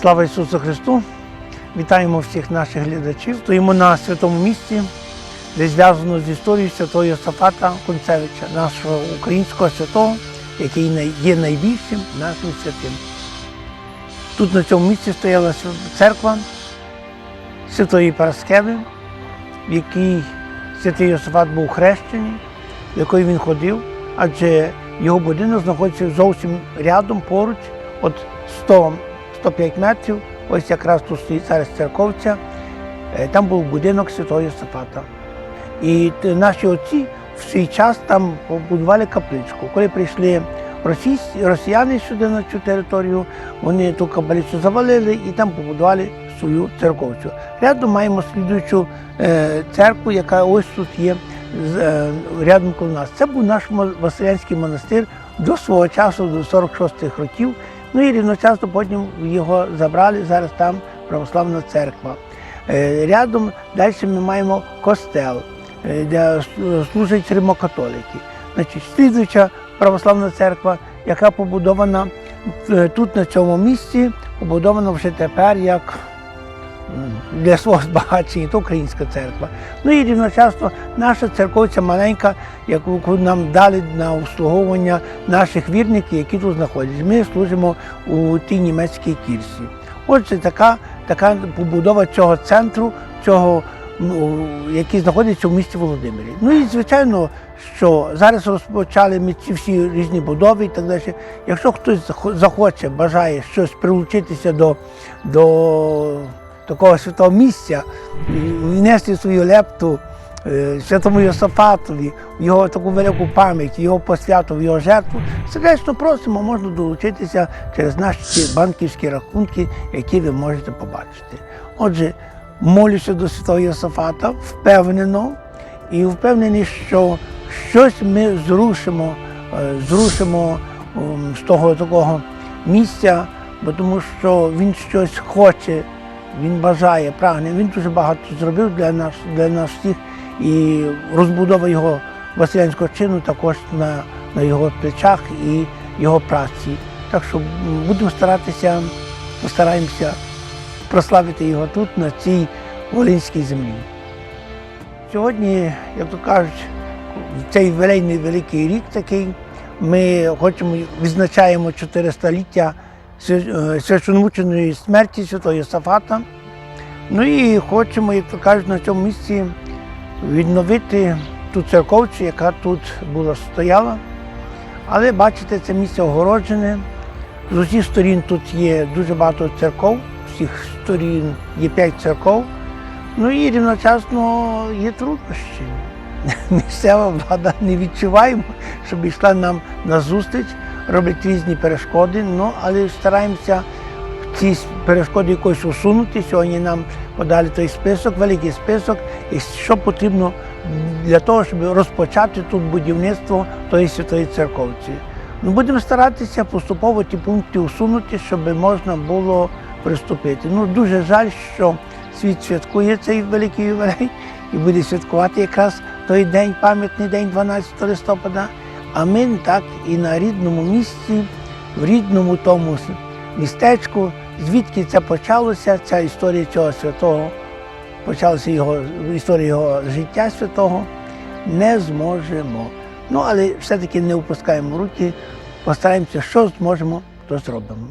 Слава Ісусу Христу! Вітаємо всіх наших глядачів. Стоїмо на святому місці, де зв'язано з історією святого Йосафата Концевича, нашого українського святого, який є найбільшим нашим святим. Тут на цьому місці стояла церква Святої Параскеви, в якій святий Йосафат був хрещений, в якої він ходив, адже його будинок знаходиться зовсім рядом поруч, от 100 105 метрів, ось якраз тут стоїть зараз церковця, е, там був будинок Святого Йосифата. І наші отці в свій час там побудували капличку. Коли прийшли росіяни сюди на цю територію, вони ту каплицю завалили і там побудували свою церковцю. Рядом маємо слідуючу е, церкву, яка ось тут є е, рядом коло нас. Це був наш Василянський монастир до свого часу, до 46-х років. Ну і рівночасно потім його забрали. Зараз там православна церква. Е, Рядом далі ми маємо костел, е, де слу- служать римокатолики. Значить, слідуюча православна церква, яка побудована е, тут, на цьому місці, побудована вже тепер як для свого збагачення, то українська церква. Ну і рівночасно наша церковця маленька, яку нам дали на обслуговування наших вірників, які тут знаходяться. Ми служимо у тій німецькій кірсі. Отже, така, така побудова цього центру, цього, ну, який знаходиться в місті Володимирі. Ну і звичайно, що зараз розпочали ми ці всі різні будови і так далі. Якщо хтось захоче, бажає щось прилучитися до, до такого святого місця, і внести свою лепту е, святому Йосафатові, його таку велику пам'ять, його посвяту, в його жертву, сердечно просимо, можна долучитися через наші банківські рахунки, які ви можете побачити. Отже, молюся до святого Йосафата впевнено і впевнений, що щось ми зрушимо, е, зрушимо ем, з того такого місця, бо тому що він щось хоче, він бажає, прагне. Він дуже багато зробив для нас, для нас всіх. І розбудова його Василянського чину також на, на його плечах і його праці. Так що будемо старатися, постараємося прославити його тут, на цій волинській землі. Сьогодні, як то кажуть, цей великий великий рік такий, ми хочемо відзначаємо 400-ліття свя- е, священомученої смерті святого Йосафата. Ну і хочемо, як то кажуть, на цьому місці відновити ту церковцю, яка тут була стояла. Але бачите, це місце огороджене. З усіх сторін тут є дуже багато церков, з всіх сторін є п'ять церков. Ну і рівночасно є труднощі. Місцева влада не відчуваємо, щоб йшла нам на зустріч, роблять різні перешкоди, ну але стараємося ці перешкоди якось усунути. Сьогодні нам подали той список, великий список, і що потрібно для того, щоб розпочати тут будівництво тої святої церковці. Ну, будемо старатися поступово ті пункти усунути, щоб можна було приступити. Ну, дуже жаль, що світ святкує цей великий ювілей і буде святкувати якраз той день, пам'ятний день 12 листопада. А ми так і на рідному місці, в рідному тому містечку, звідки це почалося, ця історія цього святого, почалася його історія його життя святого, не зможемо. Ну, але все-таки не опускаємо руки, постараємося, що зможемо, то зробимо.